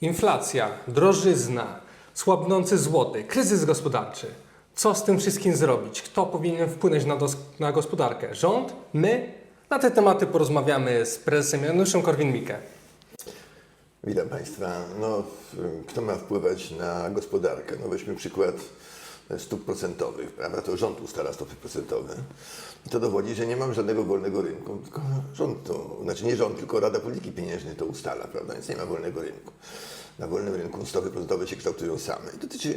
Inflacja, drożyzna, słabnący złoty, kryzys gospodarczy. Co z tym wszystkim zrobić? Kto powinien wpłynąć na, na gospodarkę? Rząd? My? Na te tematy porozmawiamy z prezesem Januszem Korwin-Mikke. Witam Państwa. No, kto ma wpływać na gospodarkę? No weźmy przykład stóp procentowych, prawda? To rząd ustala stopy procentowe. I to dowodzi, że nie mam żadnego wolnego rynku, tylko rząd to, znaczy nie rząd, tylko Rada Polityki Pieniężnej to ustala, prawda? Więc nie ma wolnego rynku. Na wolnym rynku stopy procentowe się kształtują same. I dotyczy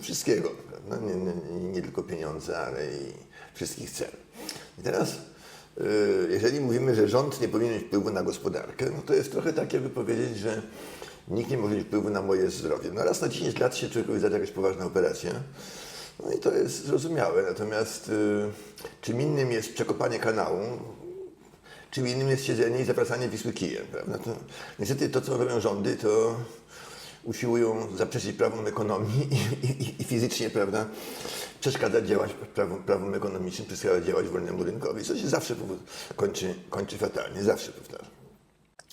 wszystkiego, prawda? Nie, nie, nie tylko pieniądza, ale i wszystkich cen. I teraz Yy, jeżeli mówimy, że rząd nie powinien mieć wpływu na gospodarkę, no to jest trochę tak, jakby powiedzieć, że nikt nie może mieć wpływu na moje zdrowie. No raz na 10 lat się człowiekowi zada jakaś poważna operacja, no i to jest zrozumiałe. Natomiast yy, czym innym jest przekopanie kanału, czym innym jest siedzenie i zawracanie Wisły kijem, prawda? To, niestety to, co robią rządy, to usiłują zaprzeczyć prawom ekonomii i, i, i fizycznie, prawda, przeszkadzać działać prawom, prawom ekonomicznym, przeszkadzać działać wolnemu rynkowi, co się zawsze kończy, kończy fatalnie, zawsze powtarzam.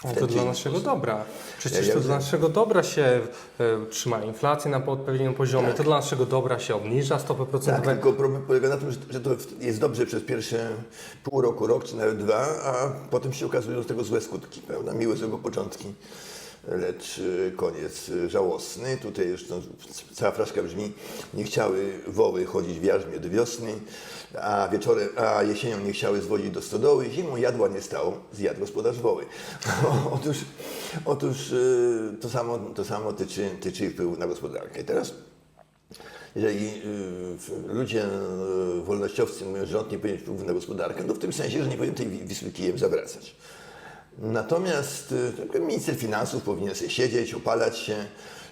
Ale ten to dla naszego dobra. Przecież Ja- to dla naszego dobra się e, trzyma inflację na odpowiednim poziomie, to dla naszego dobra się obniża stopy Tak, procentowe. tylko problem polega na tym, że, to jest dobrze przez pierwsze pół roku, rok czy nawet dwa, a potem się okazują z tego złe skutki, prawda? Miłe z tego początki, lecz y, koniec y, żałosny. Tutaj już no, cała fraszka brzmi, nie chciały woły chodzić w jarzmie do wiosny, a wieczorem, a jesienią nie chciały zwodzić do stodoły, zimą jadła nie stał, zjadł gospodarz woły. otóż otóż y, to samo, to samo tyczy, tyczy wpływu na gospodarkę. Teraz jeżeli ludzie wolnościowcy mówią, że rząd nie powinien wpływu na gospodarkę, to w tym sensie, że nie powinien tej kijem zawracać. Natomiast y, minister finansów powinien sobie siedzieć, opalać się,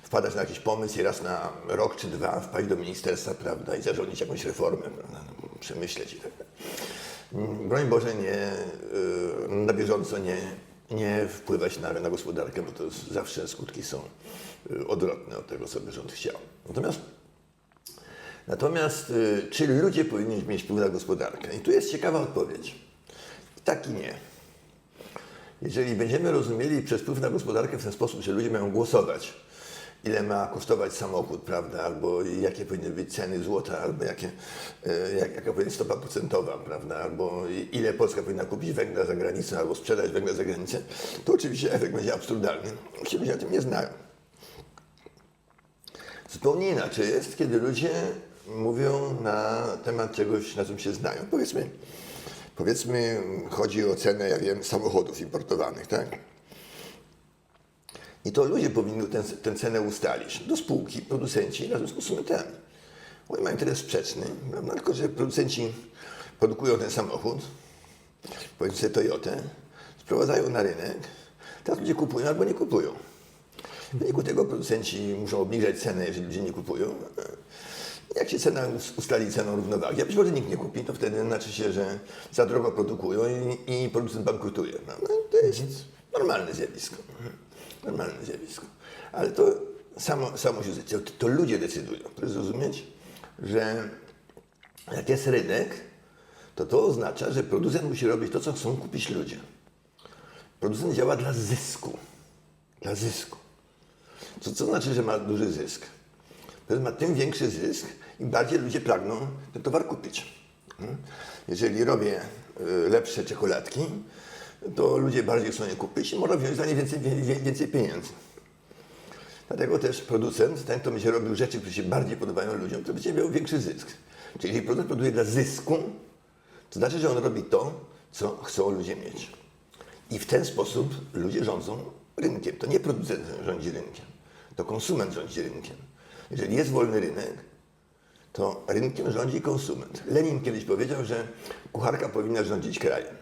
wpadać na jakiś pomysł i raz na rok czy dwa wpaść do ministerstwa, prawda, i zarządzić jakąś reformę, prawda, no, przemyśleć i tak dalej. Mm, Broń Boże, nie, y, na bieżąco nie, nie wpływać na, na gospodarkę, bo to zawsze skutki są y, odwrotne od tego, co by rząd chciał. Natomiast Natomiast czy ludzie powinni mieć wpływ na gospodarkę? I tu jest ciekawa odpowiedź. Tak i nie. Jeżeli będziemy rozumieli przez wpływ na gospodarkę w ten sposób, że ludzie mają głosować, ile ma kosztować samochód, prawda, albo jakie powinny być ceny złota, albo jakie, y, jak, jaka powinna być stopa procentowa, prawda, albo ile Polska powinna kupić węgla za granicę, albo sprzedać węgla za granicę, to oczywiście efekt będzie absurdalny. Ci ludzie na tym nie znają. Zupełnie inaczej jest, kiedy ludzie mówią na temat czegoś, na czym się znają. Powiedzmy, powiedzmy chodzi o cenę, ja wiem, samochodów importowanych, tak? I to ludzie powinni tę tę cenę ustalić. Do spółki, producenci razem z konsumentami. Oni mają interes sprzeczny, prawda? tylko że producenci produkują ten samochód, powiedzmy sobie Toyotę, sprowadzają na rynek, teraz ludzie kupują albo nie kupują. W wyniku tego producenci muszą obniżać cenę, jeżeli ludzie nie kupują. Jak się cena us- ustali ceną równowagi, a być może nikt nie kupi, to wtedy znaczy się, że za drogo produkują i, i producent bankrutuje. Prawda? To jest normalne zjawisko. Normalne zjawisko. Ale to samo, samo się zdecydowało. To, to ludzie decydują. Proszę zrozumieć, że jak jest rynek, to to oznacza, że producent musi robić to, co chcą kupić ludzie. Producent działa dla zysku. Dla zysku. Co, co znaczy, że ma duży zysk? To ma tym większy zysk, im bardziej ludzie pragną ten towar kupić. Mm. Jeżeli robię y, lepsze czekoladki, to ludzie bardziej chcą je kupić i można wziąć za nie więcej, więcej pieniędzy. Dlatego też producent, ten, kto będzie robił rzeczy, które się bardziej podobają ludziom, to będzie miał większy zysk. Czyli jeżeli producent produkuje dla zysku, to znaczy, że on robi to, co chcą ludzie mieć. I w ten sposób ludzie rządzą rynkiem. To nie producent rządzi rynkiem, to konsument rządzi rynkiem. Jeżeli jest wolny rynek, to rynkiem rządzi konsument. Lenin kiedyś powiedział, że kucharka powinna rządzić krajem.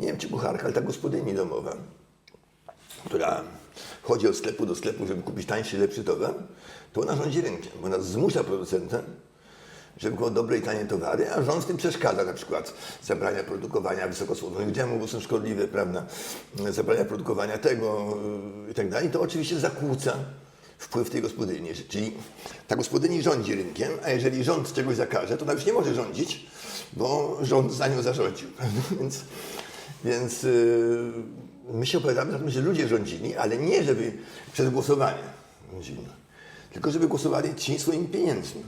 Nie wiem, czy kucharka, ale ta gospodyni domowa, która chodzi od sklepu do sklepu, żeby kupić tańszy, lepszy towar, to ona rządzi rynkiem, bo ona zmusza producenta, żeby było dobre i tanie towary, a rząd w tym przeszkadza, na przykład zabrania produkowania wysokosłownych dżemów, bo są szkodliwe, prawda, zabrania produkowania tego yy, i tak dalej, to oczywiście zakłóca wpływ tej gospodyni. Czyli ta gospodyni rządzi rynkiem, a jeżeli rząd czegoś zakaże, to ona już nie może rządzić, bo rząd za nią zarządził. Więc, więc yy, my się opowiadamy za tym, że ludzie rządzili, ale nie żeby przez głosowanie rządzili, tylko żeby głosowali ci swoimi pieniędzmi.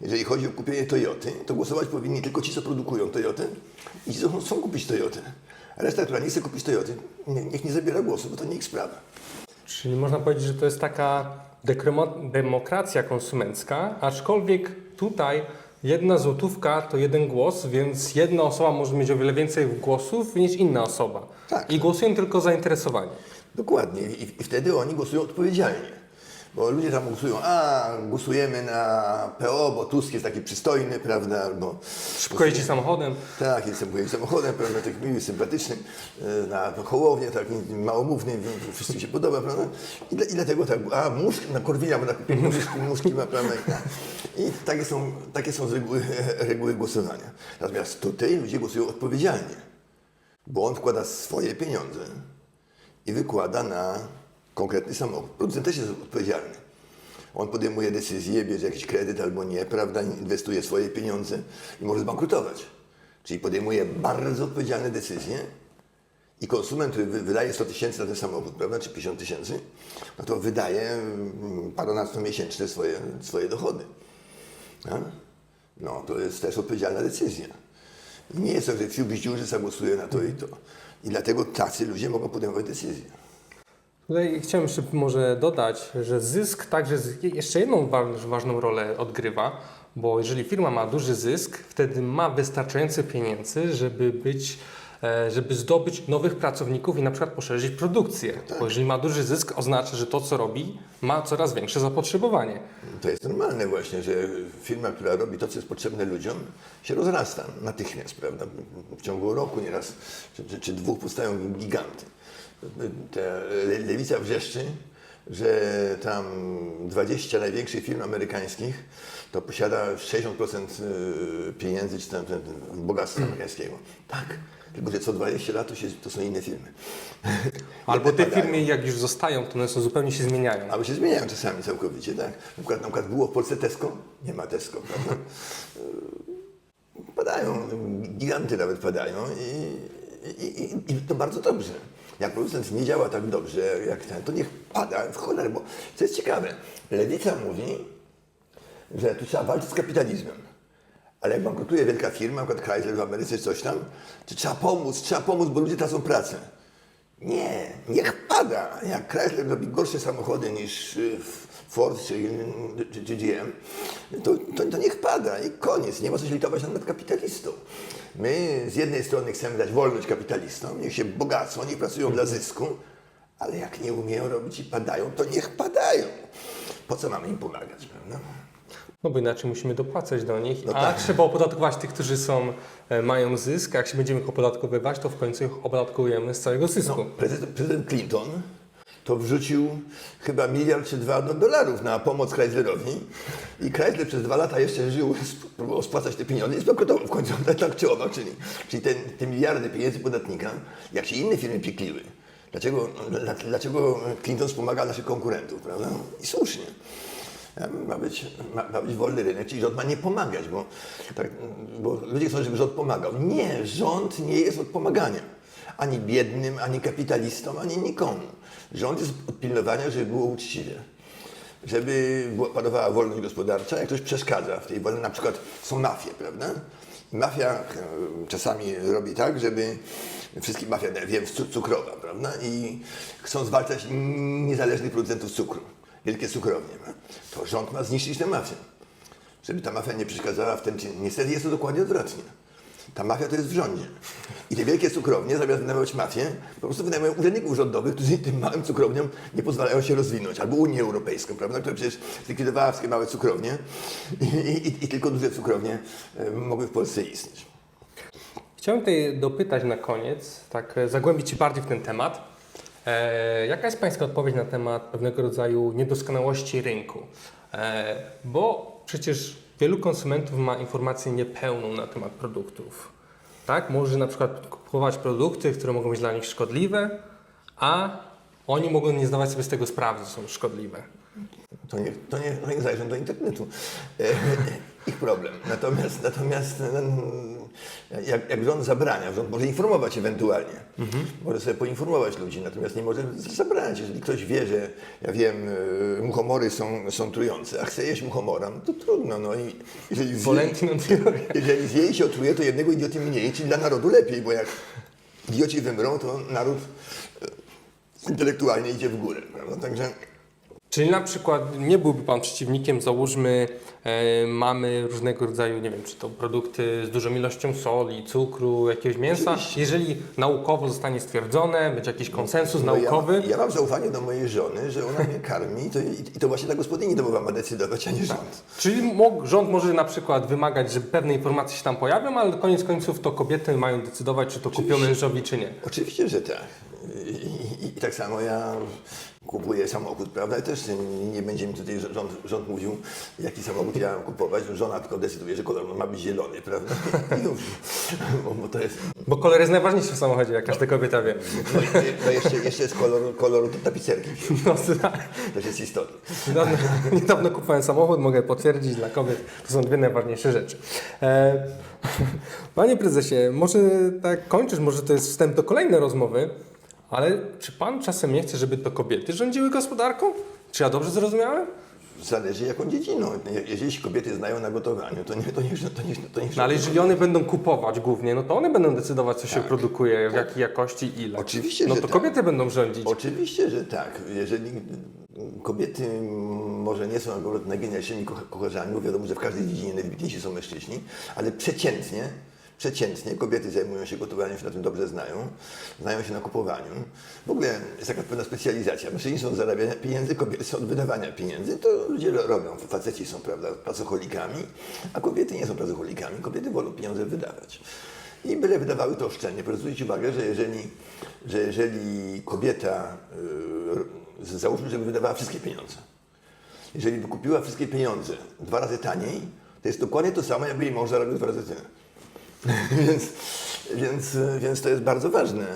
Jeżeli chodzi o kupienie Toyoty, to głosować powinni tylko ci, co produkują Toyotę i ci, co chcą kupić Toyotę. Reszta, która nie chce kupić Toyoty, nie- niech nie zabiera głosu, bo to nie ich sprawa. Czyli można powiedzieć, że to jest taka demokracja konsumencka, aczkolwiek tutaj jedna złotówka to jeden głos, więc jedna osoba może mieć o wiele więcej głosów niż inna osoba. Tak. I głosują tylko zainteresowani. Dokładnie. I, I wtedy oni głosują odpowiedzialnie. Bo ludzie tam głosują, a głosujemy na PO, bo Tusk jest taki przystojny, prawda, albo... Szybko jeździ samochodem. Tak, jestem pojeździ samochodem, prawda, tak miły, sympatyczny, e, na Hołownię, taki małomówny, więc wszystkim się podoba, prawda? I, dla- i dlatego tak, a muszki, na Korwina, bo na muszki, muszki ma, prawda? I, tak. I takie są, takie są reguły, reguły głosowania. Natomiast tutaj ludzie głosują odpowiedzialnie, bo on wkłada swoje pieniądze i wykłada na konkretny samochód. Producent też jest odpowiedzialny. On podejmuje decyzję, bierze jakiś kredyt albo nie, prawda, inwestuje swoje pieniądze i może zbankrutować. Czyli podejmuje bardzo odpowiedzialne decyzje i konsument, który wy- wydaje 100 tysięcy na ten samochód, prawda, czy 50 tysięcy, no to wydaje mm, paronastomiesięczne swoje, swoje dochody. A? No, to jest też odpowiedzialna decyzja. Nie jest tak, że Fiu że zagłosuje na to i to. I dlatego tacy ludzie mogą podejmować decyzje. Tutaj chciałem jeszcze może dodać, że zysk także jeszcze jedną wa- ważną rolę odgrywa, bo jeżeli firma ma duży zysk, wtedy ma wystarczające pieniędzy, żeby być, e, żeby zdobyć nowych pracowników i na przykład poszerzyć produkcję. Bo jeżeli ma duży zysk, oznacza, że to, co robi, ma coraz większe zapotrzebowanie. To jest normalne właśnie, że firma, która robi to, co jest potrzebne ludziom, się rozrasta natychmiast, prawda? W ciągu roku nieraz, czy, czy, czy dwóch powstają giganty. Lewica wrzeszczy, że tam 20 największych firm amerykańskich to posiada 60% y, pieniędzy czy tam, tam, bogactwa amerykańskiego. Tak, tylko że co 20 lat to, się, to są inne firmy. Albo te firmy, jak już zostają, to one są zupełnie się zmieniają. Albo się zmieniają czasami całkowicie, tak? Na przykład, na przykład było w Polsce Tesco, nie ma Tesco, prawda? Padają, giganty nawet padają i, i, i, i to bardzo dobrze. Jak producent nie działa tak dobrze jak ten, to niech pada w cholerę, bo co jest ciekawe, lewica mówi, że tu trzeba walczyć z kapitalizmem. Ale jak bankrutuje wielka firma, przykład Chrysler w Ameryce coś tam, to trzeba pomóc, trzeba pomóc, bo ludzie tracą pracę. Nie, niech pada. Jak Chrysler robi gorsze samochody niż y, Ford czy, czy, czy GM, to, to, to niech pada i koniec. Nie ma co się litować nad kapitalistą. My z jednej strony chcemy dać wolność kapitalistom, niech się bogacą, niech pracują dla zysku, ale jak nie umieją robić i padają, to niech padają. Po co mamy im pomagać, prawda? No bo inaczej musimy dopłacać do nich, No a tak. trzeba opodatkować tych, którzy są, e, mają zysk, a jak się będziemy ich opodatkowywać, to w końcu ich opodatkujemy z całego zysku. Prezydent, prezydent Clinton to wrzucił chyba miliard czy dwa do dolarów na pomoc Chryslerowi i Chrysler przez dwa lata jeszcze żył, próbował spłacać te pieniądze i zbankrutował w końcu, tak, czy owak, czyli, czyli ten, te miliardy pieniędzy podatnika, jak się inne firmy pikliły. Dlaczego, dla- dlaczego Clinton wspomaga naszych konkurentów, prawda? I słusznie. Ma być, ma, ma być wolny rynek, czyli rząd ma nie pomagać, bo, tak, bo ludzie chcą, żeby rząd pomagał. Nie, rząd nie jest od pomagania. Ani biednym, ani kapitalistom, ani nikomu. Rząd jest od pilnowania, żeby było uczciwie. Żeby panowała wolność gospodarcza, jak ktoś przeszkadza w tej wolności, na przykład są mafie, prawda? Mafia e, czasami robi tak, żeby wszystkie mafia, wiem, cu- cukrowa, prawda? I chcą zwalczać niezależnych producentów cukru, wielkie cukrownie. To rząd ma zniszczyć tę mafię, żeby ta mafia nie przeszkadzała w tym. Niestety jest to dokładnie odwrotnie. Ta mafia to jest w rządzie. I te wielkie cukrownie, zamiast wynajmować mafię, po prostu wynajmują urzędników rządowych, którzy tym małym cukrowniom nie pozwalają się rozwinąć. Albo Unię Europejską, prawda, która przecież zlikwidowała wszystkie małe cukrownie i, i, i tylko duże cukrownie e, mogły w Polsce istnieć. Chciałem tutaj dopytać na koniec, tak e, zagłębić się bardziej w ten temat. E, jaka jest Pańska odpowiedź na temat pewnego rodzaju niedoskonałości rynku? E, bo przecież wielu konsumentów ma informację niepełną na temat produktów. Tak? Może na przykład kupować produkty, które mogą być dla nich szkodliwe, a oni mogą nie zdawać sobie z tego sprawy, że są szkodliwe. To nie, to nie, to nie zajrzą do internetu. E, ich problem. Natomiast, natomiast jak, jak rząd zabrania, rząd może informować ewentualnie, może sobie poinformować ludzi, natomiast nie może zabraniać. Jeżeli ktoś wie, że, ja wiem, e, muchomory są, są trujące, a chce jeść muchomora, no to trudno. No i jeżeli zje, jeżeli zje i się otruje, to jednego idioty mniej, czyli dla narodu lepiej, bo jak idioci wymrą, to naród e, intelektualnie idzie w górę. Prawda? Także Czyli na przykład nie byłby Pan przeciwnikiem, załóżmy, e, mamy różnego rodzaju, nie wiem, czy to produkty z dużą ilością soli, cukru, jakiegoś mięsa. Oczywiście. Jeżeli naukowo zostanie stwierdzone, będzie jakiś konsensus No naukowy, Ja, ja mam zaufanie do mojej żony, że ona mnie karmi to, i, i to właśnie ta gospodyni domowa ma decydować, a nie rząd. czyli mógł, rząd może na przykład wymagać, że pewne informacje się tam pojawią, ale koniec końców to kobiety mają decydować, czy to kupią mężowi, czy nie. Oczywiście, że tak. I, i, tak samo ja kupuję samochód, prawda? I też nie będzie mi tutaj rząd, rząd mówił, jaki samochód ja mam kupować. Żona tylko decyduje, że kolor ma być zielony, prawda? I już. Bo, to jest. Bo kolor jest najważniejszy w samochodzie, jak każda kobieta wie. No, no jeszcze, jeszcze jest kolor, kolor tapicerki. No, tak. Też jest istotny. Niedawno, niedawno kupowałem samochód, mogę potwierdzić, dla kobiet to są dwie najważniejsze rzeczy. E, panie prezesie, może tak kończysz, może to jest wstęp do kolejnej rozmowy, ale czy pan czasem nie chce, żeby to kobiety rządziły gospodarką? Czy ja dobrze zrozumiałem? Zależy jaką dziedziną. Je- Jeżeli się kobiety znają na gotowaniu, to nie, to nie, to nie, to nie No ale jeżeli one będą kupować głównie, no to one będą decydować, co się produkuje, w jakiej jakości ile. Oczywiście, No to tak. kobiety będą rządzić. Oczywiście, że tak. Jeżeli kobiety może nie są akurat kucharzami, bo wiadomo, że w każdej dziedzinie najwybitniejsi są mężczyźni, ale przeciętnie, przeciętnie kobiety zajmują się gotowaniem, się na tym dobrze znają, znają się na kupowaniu. W ogóle jest taka pewna specjalizacja. Mężczyźni są od zarabiania pieniędzy, kobiety są od wydawania pieniędzy. To ludzie ro- robią. Faceci są prawda, pracocholikami, a kobiety nie są pracocholikami. Kobiety wolą pieniądze wydawać. I byle wydawały to oszczędnie. Proszę zwrócić uwagę, że jeżeli, że jeżeli kobieta, yy, załóżmy, żeby wydawała wszystkie pieniądze, jeżeli by kupiła wszystkie pieniądze dwa razy taniej, to jest dokładnie to samo, jakby jej mąż zarabiał dwa razy tyle. więc, więc, więc to jest bardzo ważne.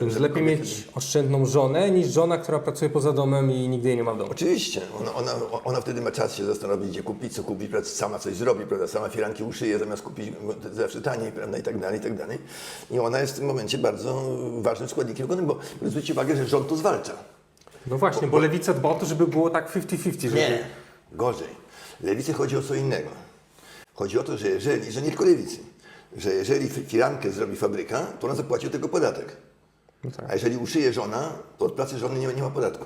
Więc żeby lepiej kobiety- mieć oszczędną żonę niż żona, która pracuje poza domem i nigdy jej nie ma w domu. Oczywiście, ona, ona, ona wtedy ma czas się zastanowić, gdzie kupić, co kupić, prawda, sama coś zrobi, prawda, sama firanki uszyje, zamiast kupić zawsze taniej, prawda, i tak dalej, i tak dalej. I ona jest w tym momencie bardzo ważnym składnikiem ekonomii, bo zwróćcie uwagę, że rząd to zwalcza. No właśnie, bo lewica dba o to, żeby było tak 50-50. Żeby... Nie, gorzej. Lewicy chodzi o co innego. Chodzi o to, że jeżeli, że nie tylko lewicy, że jeżeli fi- firankę zrobi fabryka, to ona zapłaci od tego podatek. No tak. A jeżeli uszyje żona, to od pracy żony nie ma, nie ma podatku.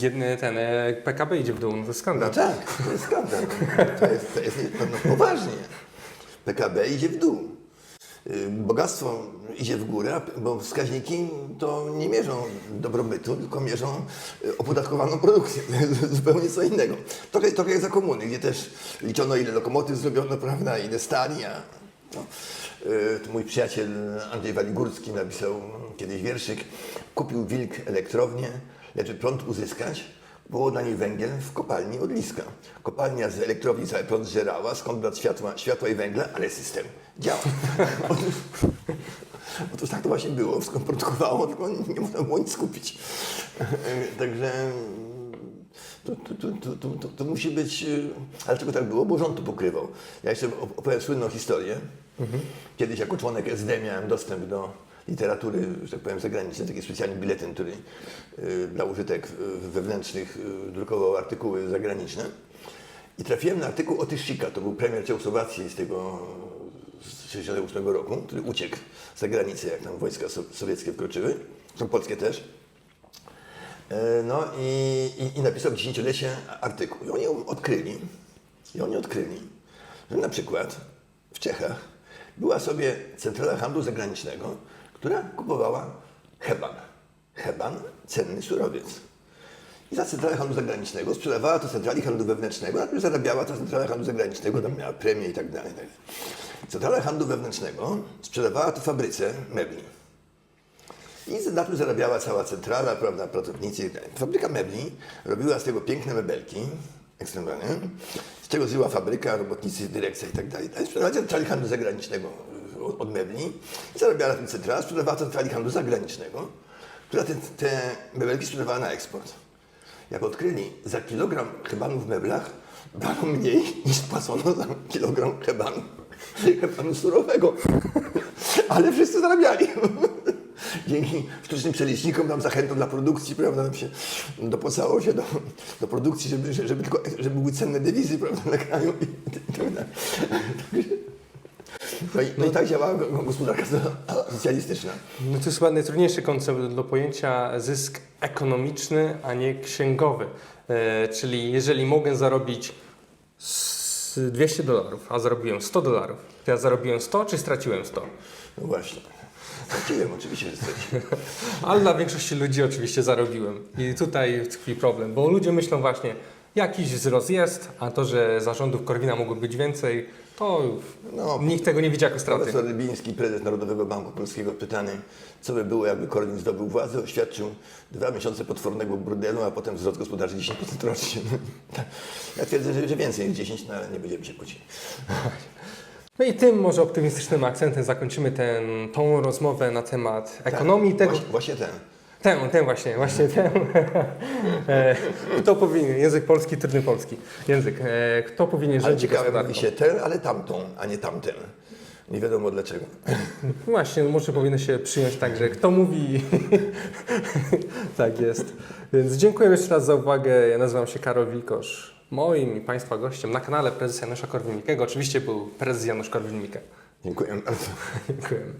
Jedny ten e, PKB idzie w dół, no to jest skandal. No tak, to jest skandal. To jest, to jest no, no, poważnie. PKB idzie w dół. Y, Bogactwo idzie w górę, bo wskaźniki to nie mierzą dobrobytu, tylko mierzą y, opodatkowaną produkcję. Zupełnie co innego. Trochę, trochę jak za komuny, gdzie też liczono ile lokomotyw zrobiono, prawda, ile stali, a no. Y, Mój przyjaciel Andrzej Waligórski napisał kiedyś wierszyk. Kupił wilk elektrownię, lecz prąd uzyskać, było dla niej węgiel w kopalni odliska. Kopalnia z elektrowni cały prąd zżerała, skąd brat światła, światła i węgla, ale system działa. Otóż, otóż tak to właśnie było, wszystko produkowało, tylko nie można było nic kupić. Także to, to, to, to, to, musi być. y, Ale dlaczego tak było? Bo rząd to pokrywał. Ja jeszcze op- opowiem słynną historię. Kiedyś jako członek SD miałem dostęp do literatury, że tak powiem, zagranicznej, taki specjalny biletyn, który y, dla użytek wewnętrznych y, drukował artykuły zagraniczne. I trafiłem na artykuł Otyszczyka, to był premier Czechosłowacji z tego z 68 roku, który uciekł za granicę, jak tam wojska so- sowieckie wkroczyły, są polskie też. E, No i, i, i napisał dziesięciolecie artykuł. I oni odkryli, i oni odkryli, że na przykład w Czechach była sobie centrala handlu zagranicznego, która kupowała heban. Heban, cenny surowiec. I za centralę handlu zagranicznego sprzedawała to centrali handlu wewnętrznego, na tym zarabiała ta centrala handlu zagranicznego, tam miała premię i tak dalej. i tak dalej. Centrala handlu wewnętrznego sprzedawała to fabryce mebli. I na tym zarabiała cała centrala, prawda, pracownicy. tak. Fabryka mebli robiła z tego piękne mebelki, ekstremalnie, z czego żyła fabryka, robotnicy, dyrekcja i tak dalej. Ale Sprzedawała centrali handlu zagranicznego od, mebli i zarabiała na tym centrala, sprzedawała centrali handlu zagranicznego, która te, te mebelki sprzedawała na eksport. Jak odkryli, za kilogram hebanu w meblach dano mniej niż płacono za kilogram hebanu surowego. Ale wszyscy zarabiali. Dzięki sztucznym przelicznikom, tam zachętą dla produkcji, prawda, nam się dopłacało się do, do produkcji, żeby, żeby, tylko, żeby były cenne dewizy, prawda, na kraju i, i tak. No i, no i tak działała go- go- gospodarka socjalistyczna. No to jest chyba najtrudniejszy koncept do pojęcia zysk ekonomiczny, a nie księgowy. E, czyli jeżeli mogę zarobić s- 200 dolarów, a zarobiłem 100 dolarów, to ja zarobiłem 100 czy straciłem 100? No właśnie. Straciłem, oczywiście, że straciłem. Ale dla większości ludzi oczywiście zarobiłem. I tutaj tkwi problem, bo ludzie myślą właśnie, jakiś wzrost jest, a to, że zarządów Korwina mogło być więcej, to No, nikt tego nie widzi jako straty. Profesor Rybiński, prezes Narodowego Banku Polskiego, pytany, co by było, jakby Korwin zdobył władzę, oświadczył dwa miesiące potwornego burdelu, a potem wzrost gospodarczy 10% rocznie. Ja twierdzę, że, że więcej niż 10, no ale nie będziemy się kłócić. No i tym może optymistycznym akcentem zakończymy ten, tą rozmowę na temat ekonomii tego. Właśnie, właśnie ten. Tę, tę właśnie, właśnie tę. E, Kto powinien, język polski, trudny polski. Język. E, Kto powinien Ale ciekawe, mówi się ten, ale tamtą, a nie tamten. Nie wiadomo dlaczego. Właśnie, no może powinno się przyjąć tak, że kto mówi. tak jest. Więc dziękuję jeszcze raz za uwagę. Ja nazywam się Karol Wilkosz. Moim i Państwa gościem na kanale prezesa Janusza Korwin-Mikkego oczywiście był prezes Janusz Korwin-Mikke. Dziękuję bardzo. Dziękujemy.